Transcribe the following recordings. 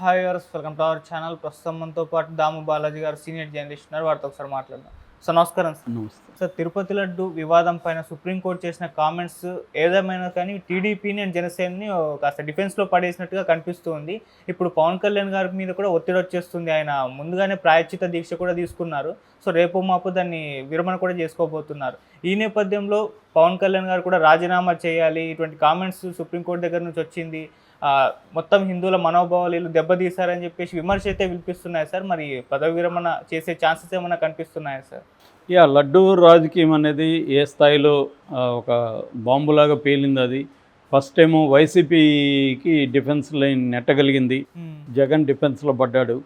Hi వర్స్ welcome to our channel ప్రస్తుతం మనతో పాటు దాము బాలాజీ గారు సీనియర్ జర్నలిస్ట్ ఉన్నారు. వారితో ఒకసారి మాట్లాడదాం. సార్ నమస్కారం సార్ నమస్తే. సార్ తిరుపతి లడ్డు వివాదం పైన సుప్రీంకోర్టు చేసిన కామెంట్స్ ఏదేమైనా కానీ టీడీపీని అండ్ జనసేనని కాస్త డిఫెన్స్లో పడేసినట్టుగా కనిపిస్తుంది ఇప్పుడు పవన్ కళ్యాణ్ గారి మీద కూడా ఒత్తిడి వచ్చేస్తుంది. ఆయన ముందుగానే ప్రాయశ్చిత దీక్ష కూడా తీసుకున్నారు. సో రేపు మాపు దాన్ని విరమణ కూడా చేసుకోబోతున్నారు. ఈ నేపథ్యంలో పవన్ కళ్యాణ్ గారు కూడా రాజీనామా చేయాలి. ఇటువంటి కామెంట్స్ సుప్రీంకోర్టు దగ్గర నుంచి వచ్చింది. మొత్తం హిందువుల మనోభావాలు వీళ్ళు దెబ్బతీశారని చెప్పేసి విమర్శ అయితే వినిపిస్తున్నాయి సార్? మరి పదవి విరమణ చేసే ఛాన్సెస్ ఏమైనా కనిపిస్తున్నాయా సార్? యా లడ్డు రాజకీయం అనేది ఏ స్థాయిలో ఒక బాంబులాగా పేలింది అది. ఫస్ట్ ఏమో వైసీపీకి డిఫెన్స్ లైన్ నెట్టగలిగింది. జగన్ డిఫెన్స్లో పడ్డాడు.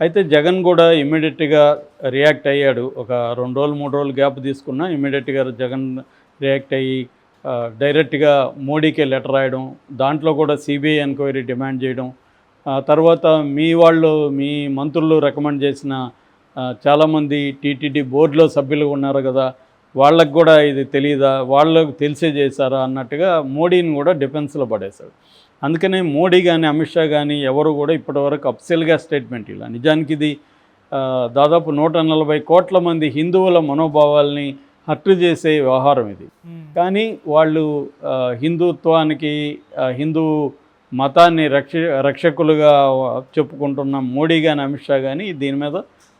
అయితే జగన్ కూడా ఇమ్మీడియట్గా రియాక్ట్ అయ్యాడు. ఒక రెండు రోజులు మూడు రోజులు గ్యాప్ తీసుకున్నా ఇమ్మీడియట్గా జగన్ రియాక్ట్ అయ్యి డైరెక్ట్గా మోడీకే లెటర్ రాయడం దాంట్లో కూడా సిబిఐ ఎంక్వైరీ డిమాండ్ చేయడం తర్వాత మీ వాళ్ళు మీ మంత్రులు రికమెండ్ చేసిన చాలామంది టీటీడీ బోర్డులో సభ్యులు ఉన్నారు కదా వాళ్ళకు కూడా ఇది తెలియదా వాళ్ళకు తెలిసే చేశారా అన్నట్టుగా మోడీని కూడా డిఫెన్స్లో పడేశాడు. అందుకనే మోడీ కానీ అమిత్ షా కానీ ఎవరు కూడా ఇప్పటివరకు అఫ్సెల్గా స్టేట్మెంట్ ఇలా నిజానికి ఇది దాదాపు నూట నలభై కోట్ల మంది హిందువుల మనోభావాల్ని హత్య చేసే వ్యవహారం ఇది. కానీ వాళ్ళు హిందుత్వానికి హిందూ మతాన్ని రక్ష రక్షకులుగా చెప్పుకుంటున్న మోడీ కానీ అమిత్ షా కానీ దీని మీద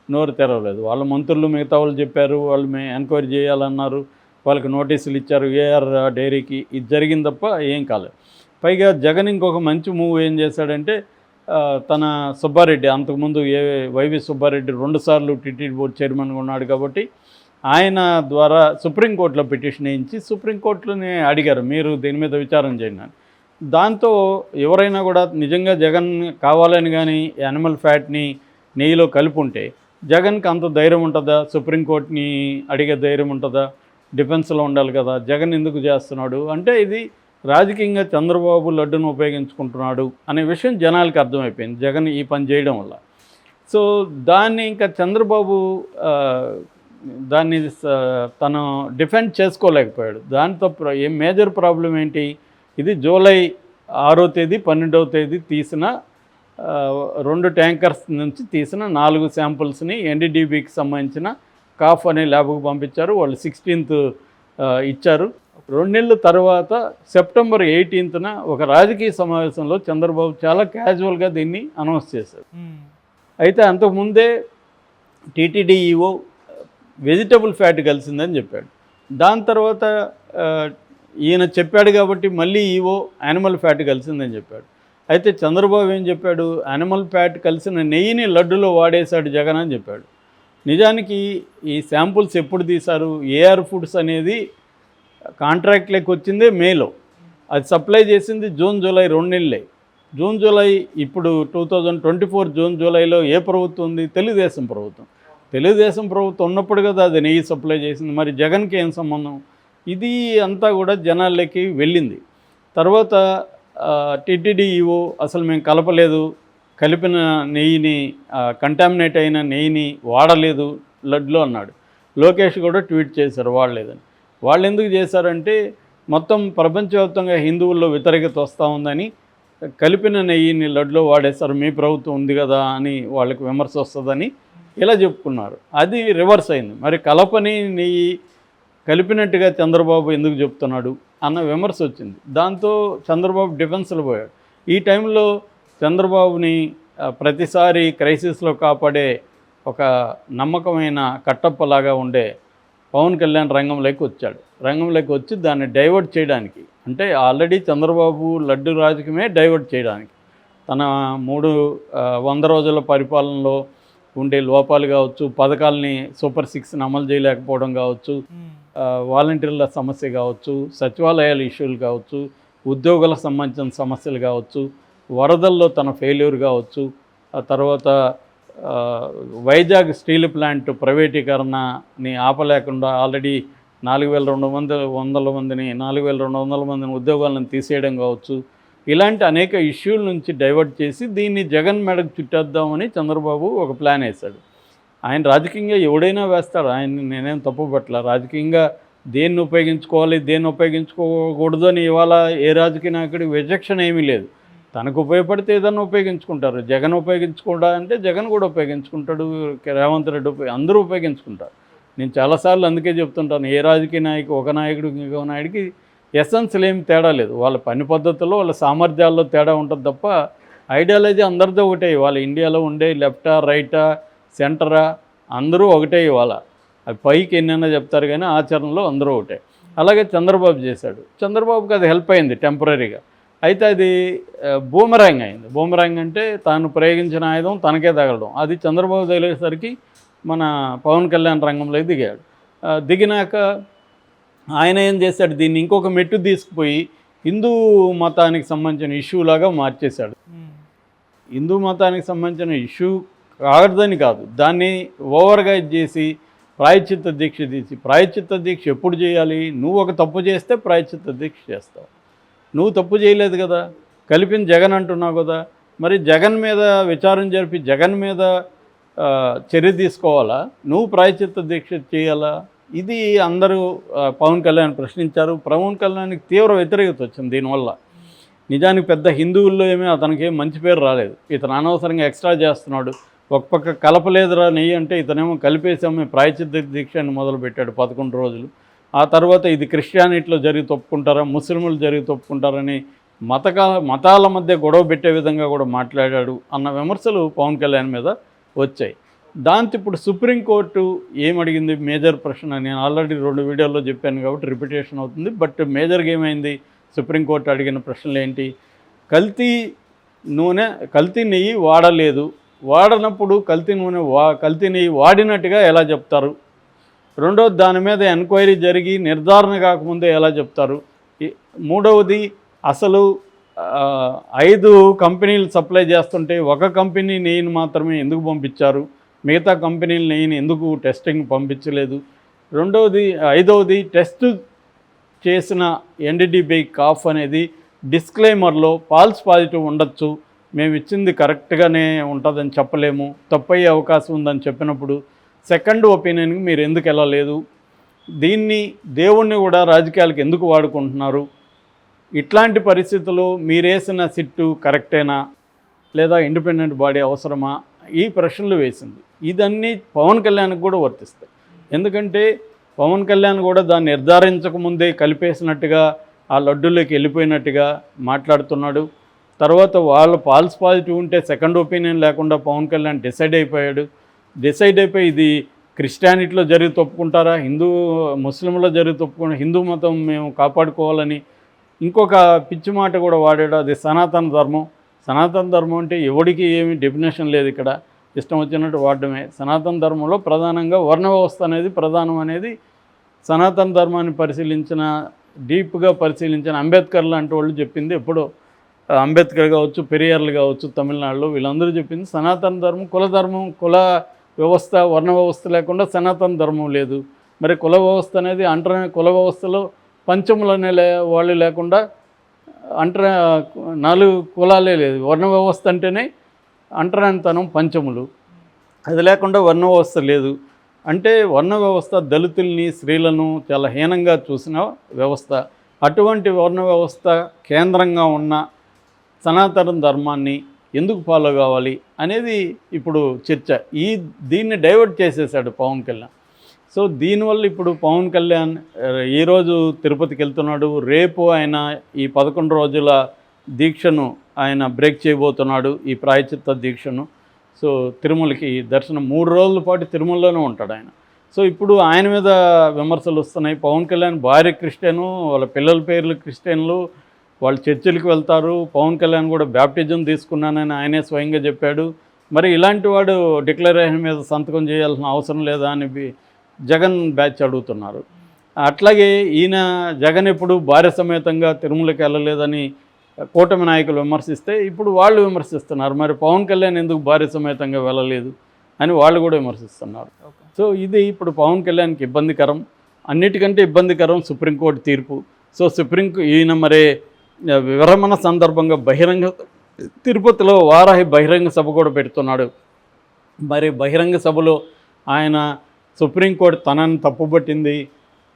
నోరు తెరవలేదు. వాళ్ళ మంత్రులు మిగతా వాళ్ళు చెప్పారు వాళ్ళు మే ఎంక్వైరీ చేయాలన్నారు వాళ్ళకి నోటీసులు ఇచ్చారు ఏఆర్ డైరీకి. ఇది జరిగింది తప్ప ఏం కాలేదు. పైగా జగన్ ఇంకొక మంచి మూవ్ ఏం చేశాడంటే తన సుబ్బారెడ్డి అంతకుముందు ఏ వైవి సుబ్బారెడ్డి రెండుసార్లు టీటీడీ బోర్డు చైర్మన్గా ఉన్నాడు కాబట్టి ఆయన ద్వారా సుప్రీంకోర్టులో పిటిషన్ వేయించి సుప్రీంకోర్టులోనే అడిగారు. మీరు దీని మీద విచారం చేయండి అని. దాంతో ఎవరైనా కూడా నిజంగా జగన్ కావాలని కానీ యానిమల్ ఫ్యాట్ని నెయ్యిలో కలిపి ఉంటే జగన్కి అంత ధైర్యం ఉంటుందా? సుప్రీంకోర్టుని అడిగే ధైర్యం ఉంటుందా? డిఫెన్స్లో ఉండాలి కదా. జగన్ ఎందుకు చేస్తున్నాడు? అంటే ఇది రాజకీయంగా చంద్రబాబు లడ్డును ఉపయోగించుకుంటున్నాడు అనే విషయం జనాలకు అర్థమైపోయింది. జగన్ ఈ పని చేయడం వల్ల. సో దాన్ని ఇంకా చంద్రబాబు దాన్ని తను డిఫెండ్ చేసుకోలేకపోయాడు. దాంతో ప్ర- ఏ మేజర్ ప్రాబ్లం ఏంటి? ఇది జూలై ఆరో తేదీ పన్నెండవ తేదీ తీసిన రెండు ట్యాంకర్స్ నుంచి తీసిన నాలుగు శాంపుల్స్ని ఎన్డీడీబీకి సంబంధించిన కాఫ్ అనే ల్యాబ్కు పంపించారు. వాళ్ళు సిక్స్టీన్త్ ఇచ్చారు. రెండు నెలల తర్వాత సెప్టెంబర్ ఎయిటీన్త్న ఒక రాజకీయ సమావేశంలో చంద్రబాబు చాలా క్యాజువల్గా దీన్ని అనౌన్స్ చేశారు. అయితే అంతకుముందే టీటీడీఈఓ వెజిటబుల్ ఫ్యాట్ కలిసిందని చెప్పాడు. దాని తర్వాత ఈయన చెప్పాడు కాబట్టి మళ్ళీ ఈవో యానిమల్ ఫ్యాట్ కలిసిందని చెప్పాడు. అయితే చంద్రబాబు ఏం చెప్పాడు? యానిమల్ ఫ్యాట్ కలిసిన నెయ్యిని లడ్డులో వాడేశాడు జగన్ అని చెప్పాడు. నిజానికి ఈ శాంపుల్స్ ఎప్పుడు తీశారు? ఏఆర్ ఫుడ్స్ అనేది కాంట్రాక్ట్ లెక్క వచ్చిందే మేలో. అది సప్లై చేసింది జూన్ జూలై రెండు నెలలే జూన్ జూలై ఇప్పుడు two thousand twenty four June జూలైలో ఏ ప్రభుత్వం ఉంది? తెలుగుదేశం ప్రభుత్వం. తెలుగుదేశం ప్రభుత్వం ఉన్నప్పుడు కదా అది నెయ్యి సప్లై చేసింది. మరి జగన్కి ఏం సంబంధం? ఇది అంతా కూడా జనాల్లోకి వెళ్ళింది. తర్వాత టీటీడీఈఓ అసలు మేము కలపలేదు. కలిపిన నెయ్యిని కంటామినేట్ అయిన నెయ్యిని వాడలేదు. లడ్లో అన్నాడు. లోకేష్ కూడా ట్వీట్ చేశారు వాడలేదని. వాళ్ళు ఎందుకు చేశారంటే మొత్తం ప్రపంచవ్యాప్తంగా హిందువుల్లో వ్యతిరేకత వస్తూ ఉందని కలిపిన నెయ్యిని లడ్లో వాడేశారు మీ ప్రభుత్వం ఉంది కదా అని వాళ్ళకి విమర్శ వస్తుందని ఇలా చెప్పుకున్నారు. అది రివర్స్ అయింది. మరి కలపని నెయ్యి కలిపినట్టుగా చంద్రబాబు ఎందుకు చెప్తున్నాడు అన్న విమర్శ వచ్చింది. దాంతో చంద్రబాబు డిఫెన్స్లో పోయాడు. ఈ టైంలో చంద్రబాబుని ప్రతిసారి క్రైసిస్లో కాపాడే ఒక నమ్మకమైన కట్టప్పలాగా ఉండే పవన్ కళ్యాణ్ రంగంలోకి వచ్చాడు. రంగంలోకి వచ్చి దాన్ని డైవర్ట్ చేయడానికి అంటే ఆల్రెడీ చంద్రబాబు లడ్డు రాజకీయమే డైవర్ట్ చేయడానికి తన మూడు వంద రోజుల పరిపాలనలో ఉండే లోపాలు కావచ్చు పథకాలని సూపర్ సిక్స్ని అమలు చేయలేకపోవడం కావచ్చు వాలంటీర్ల సమస్య కావచ్చు సచివాలయాల ఇష్యూలు కావచ్చు ఉద్యోగులకు సంబంధించిన సమస్యలు కావచ్చు వరదల్లో తన ఫెయిల్యూర్ కావచ్చు ఆ తర్వాత వైజాగ్ స్టీల్ ప్లాంట్ ప్రైవేటీకరణని ఆపలేకుండా ఆల్రెడీ నాలుగు వేల రెండు వందల వందల మందిని నాలుగు వేల రెండు వందల మందిని ఉద్యోగాలను తీసేయడం కావచ్చు. ఇలాంటి అనేక ఇష్యూల నుంచి డైవర్ట్ చేసి దీన్ని జగన్ మెడకు చుట్టేద్దామని చంద్రబాబు ఒక ప్లాన్ వేశాడు. ఆయన రాజకీయంగా ఎవడైనా వేస్తాడు. ఆయన నేనేం తప్పు పట్ల రాజకీయంగా దేన్ని ఉపయోగించుకోవాలి దేన్ని ఉపయోగించుకోకూడదు అని ఇవాళ ఏ రాజకీయ నాయకుడి విచక్షణ ఏమీ లేదు. తనకు ఉపయోగపడితే ఏదైనా ఉపయోగించుకుంటారు. జగన్ ఉపయోగించుకుంటా అంటే జగన్ కూడా ఉపయోగించుకుంటాడు రేవంత్ రెడ్డి ఉపయోగ అందరూ ఉపయోగించుకుంటారు. నేను చాలాసార్లు అందుకే చెప్తుంటాను ఏ రాజకీయ నాయకు ఒక నాయకుడు ఇంకో నాయుడికి ఎసెన్స్లు ఏమి తేడా లేదు. వాళ్ళ పని పద్ధతుల్లో వాళ్ళ సామర్థ్యాల్లో తేడా ఉంటుంది తప్ప ఐడియాలజీ అందరితో ఒకటే. వాళ్ళ ఇండియాలో ఉండే లెఫ్టా రైటా సెంటరా అందరూ ఒకటే ఇవాళ. అవి పైకి ఎన్నైనా చెప్తారు కానీ ఆచరణలో అందరూ ఒకటే. అలాగే చంద్రబాబు చేశాడు. చంద్రబాబుకి అది హెల్ప్ అయింది టెంపరీగా. అయితే అది బూమరాంగ్ అయింది. బూమరాంగ్ అంటే తాను ప్రయోగించిన ఆయుధం తనకే తగలడం. అది చంద్రబాబు తగిలేసరికి మన పవన్ కళ్యాణ్ రంగంలోకి దిగాడు. దిగినాక ఆయన ఏం చేశాడు? దీన్ని ఇంకొక మెట్టు తీసుకుపోయి హిందూ మతానికి సంబంధించిన ఇష్యూ లాగా మార్చేశాడు. హిందూ మతానికి సంబంధించిన ఇష్యూ కాదని కాదు. దాన్ని ఓవర్గా చేసి ప్రాయచిత్త దీక్ష తీసి ప్రాయచిత్త దీక్ష ఎప్పుడు చేయాలి? నువ్వు ఒక తప్పు చేస్తే ప్రాయచిత్త దీక్ష చేస్తావు. నువ్వు తప్పు చేయలేదు కదా. కలిపిన జగన్ అంటున్నావు కదా. మరి జగన్ మీద విచారం జరిపి జగన్ మీద చర్య తీసుకోవాలా? నువ్వు ప్రాయచిత్త దీక్ష చేయాలా? ఇది అందరూ పవన్ కళ్యాణ్ ప్రశ్నించారు. పవన్ కళ్యాణ్కి తీవ్ర వ్యతిరేకత వచ్చింది దీనివల్ల. నిజానికి పెద్ద హిందువుల్లో ఏమీ అతనికి ఏం మంచి పేరు రాలేదు. ఇతను అనవసరంగా ఎక్స్ట్రా చేస్తున్నాడు. ఒక పక్క కలపలేదురా నెయ్యి అంటే ఇతనేమో కలిపేసాము ప్రాయచిత్త దీక్షని మొదలుపెట్టాడు పదకొండు రోజులు. ఆ తర్వాత ఇది క్రిస్టియానిటీలో జరిగి తప్పుకుంటారా ముస్లింలు జరిగి తప్పుకుంటారని మతకాల మతాల మధ్య గొడవ పెట్టే విధంగా కూడా మాట్లాడాడు అన్న విమర్శలు పవన్ కళ్యాణ్ మీద వచ్చాయి. దాంతో ఇప్పుడు సుప్రీంకోర్టు ఏమడిగింది? మేజర్ ప్రశ్న నేను ఆల్రెడీ రెండు వీడియోల్లో చెప్పాను కాబట్టి రిపిటేషన్ అవుతుంది బట్ మేజర్గా ఏమైంది? సుప్రీంకోర్టు అడిగిన ప్రశ్నలు ఏంటి? కల్తీ నూనె కల్తీ నెయ్యి వాడలేదు. వాడనప్పుడు కల్తీ నూనె వా కల్తీ నెయ్యి వాడినట్టుగా ఎలా చెప్తారు? రెండోది దాని మీద ఎంక్వైరీ జరిగి నిర్ధారణ కాకముందే ఎలా చెప్తారు? మూడవది అసలు ఐదు కంపెనీలు సప్లై చేస్తుంటే ఒక కంపెనీ నెయ్యిని మాత్రమే ఎందుకు పంపించారు? మిగతా కంపెనీల నెయ్యిని ఎందుకు టెస్టింగ్ పంపించలేదు? రెండవది ఐదవది టెస్ట్ చేసిన ఎన్డీడీబీ కాఫ్ అనేది డిస్క్లైమర్లో ఫాల్స్ పాజిటివ్ ఉండొచ్చు. మేము ఇచ్చింది కరెక్ట్గానే ఉంటుందని చెప్పలేము. తప్పయ్యే అవకాశం ఉందని చెప్పినప్పుడు సెకండ్ ఒపీనియన్కి మీరు ఎందుకు వెళ్ళలేదు? దీన్ని దేవుణ్ణి కూడా రాజకీయాలకు ఎందుకు వాడుకుంటున్నారు? ఇట్లాంటి పరిస్థితుల్లో మీరేసిన సిట్టు కరెక్టేనా? లేదా ఇండిపెండెంట్ బాడీ అవసరమా? ఈ ప్రశ్నలు వేసింది. ఇదన్నీ పవన్ కళ్యాణ్కి కూడా వర్తిస్తాయి. ఎందుకంటే పవన్ కళ్యాణ్ కూడా దాన్ని నిర్ధారించకముందే కలిపేసినట్టుగా ఆ లడ్డూలోకి వెళ్ళిపోయినట్టుగా మాట్లాడుతున్నాడు. తర్వాత వాళ్ళు పాల్స్ పాజిటివ్ ఉంటే సెకండ్ ఒపీనియన్ లేకుండా పవన్ కళ్యాణ్ డిసైడ్ అయిపోయాడు. డిసైడ్ అయిపోయి ఇది క్రిస్టియానిటీలో జరిగి తప్పుకుంటారా? హిందూ ముస్లింలో జరిగి తప్పుకుంటా హిందూ మతం మేము కాపాడుకోవాలని ఇంకొక పిచ్చి మాట కూడా వాడాడు. అది సనాతన ధర్మం. సనాతన ధర్మం అంటే ఎవడికి ఏమి డెఫినేషన్ లేదు ఇక్కడ. ఇష్టం వచ్చినట్టు వాడడమే. సనాతన ధర్మంలో ప్రధానంగా వర్ణ వ్యవస్థ అనేది ప్రధానం అనేది సనాతన ధర్మాన్ని పరిశీలించిన డీప్గా పరిశీలించిన అంబేద్కర్ లాంటి వాళ్ళు చెప్పింది ఎప్పుడో. అంబేద్కర్ కావచ్చు పెరియార్లు కావచ్చు తమిళనాడులో వీళ్ళందరూ చెప్పింది సనాతన ధర్మం కుల ధర్మం కుల వ్యవస్థ వర్ణ వ్యవస్థ లేకుండా సనాతన ధర్మం లేదు. మరి కుల వ్యవస్థ అనేది అంటర కుల వ్యవస్థలో పంచములు అనే లే వాళ్ళు లేకుండా అంటర నాలుగు కులాలే లేదు. వర్ణ వ్యవస్థ అంటేనే అంటరానితనం పంచములు. అది లేకుండా వర్ణ వ్యవస్థ లేదు. అంటే వర్ణ వ్యవస్థ దళితుల్ని స్త్రీలను చాలా హీనంగా చూసిన వ్యవస్థ. అటువంటి వర్ణ వ్యవస్థ కేంద్రంగా ఉన్న సనాతన ధర్మాన్ని ఎందుకు ఫాలో కావాలి అనేది ఇప్పుడు చర్చ. ఈ దీన్ని డైవర్ట్ చేసేసాడు పవన్ కళ్యాణ్. సో దీనివల్ల ఇప్పుడు పవన్ కళ్యాణ్ ఈరోజు తిరుపతికి వెళ్తున్నాడు. రేపు ఆయన ఈ పదకొండు రోజుల దీక్షను ఆయన బ్రేక్ చేయబోతున్నాడు ఈ ప్రాయచిత్త దీక్షను. సో తిరుమలకి దర్శనం మూడు రోజుల పాటు తిరుమలలోనే ఉంటాడు ఆయన. సో ఇప్పుడు ఆయన మీద విమర్శలు వస్తున్నాయి. పవన్ కళ్యాణ్ భార్య క్రిస్టియను వాళ్ళ పిల్లల పేర్లు క్రిస్టియన్లు వాళ్ళు చర్చిలకు వెళ్తారు. పవన్ కళ్యాణ్ కూడా బ్యాప్టిజం తీసుకున్నానని ఆయనే స్వయంగా చెప్పాడు. మరి ఇలాంటి వాడు డిక్లరేషన్ మీద సంతకం చేయాల్సిన అవసరం లేదా అని జగన్ బ్యాచ్ అడుగుతున్నారు. అట్లాగే ఈయన జగన్ ఎప్పుడు భార్య సమేతంగా తిరుమలకి వెళ్ళలేదని కూటమి నాయకులు విమర్శిస్తే ఇప్పుడు వాళ్ళు విమర్శిస్తున్నారు. మరి పవన్ కళ్యాణ్ ఎందుకు భార్య సమేతంగా వెళ్ళలేదు అని వాళ్ళు కూడా విమర్శిస్తున్నారు. సో ఇది ఇప్పుడు పవన్ కళ్యాణ్కి ఇబ్బందికరం. అన్నిటికంటే ఇబ్బందికరం సుప్రీంకోర్టు తీర్పు. సో సుప్రీం ఈయన మరి విరమణ సందర్భంగా బహిరంగ తిరుపతిలో వారాహి బహిరంగ సభ కూడా పెడుతున్నాడు. మరి బహిరంగ సభలో ఆయన సుప్రీంకోర్టు తనని తప్పుపట్టింది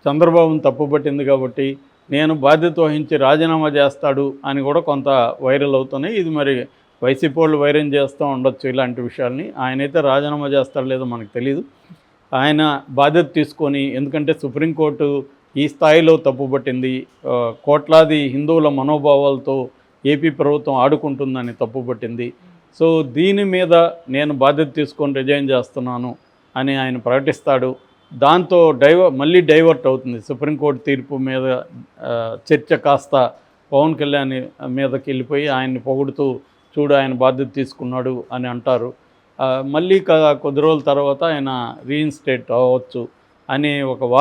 చంద్రబాబును తప్పుపట్టింది కాబట్టి నేను బాధ్యత వహించి రాజీనామా చేస్తాడు అని కూడా కొంత వైరల్ అవుతున్నాయి. ఇది మరి వైసీపీ వాళ్ళు వైరం చేస్తూ ఉండొచ్చు ఇలాంటి విషయాల్ని. ఆయనైతే రాజీనామా చేస్తాడు లేదో మనకు తెలియదు ఆయన బాధ్యత తీసుకొని ఎందుకంటే సుప్రీంకోర్టు ఈ స్థాయిలో తప్పుపట్టింది. కోట్లాది హిందువుల మనోభావాలతో ఏపీ ప్రభుత్వం ఆడుకుంటుందని తప్పుపట్టింది. సో దీని మీద నేను బాధ్యత తీసుకొని రిజైన్ చేస్తున్నాను అని ఆయన ప్రకటిస్తాడు. దాంతో డైవ మళ్ళీ డైవర్ట్ అవుతుంది. సుప్రీంకోర్టు తీర్పు మీద చర్చ కాస్త పవన్ కళ్యాణ్ మీదకి వెళ్ళిపోయి ఆయన్ని పొగుడుతూ చూడు ఆయన బాధ్యత తీసుకున్నాడు అని అంటారు. మళ్ళీ కొద్ది రోజుల తర్వాత ఆయన రీఇన్స్టేట్ అవ్వచ్చు అనే ఒక వార్త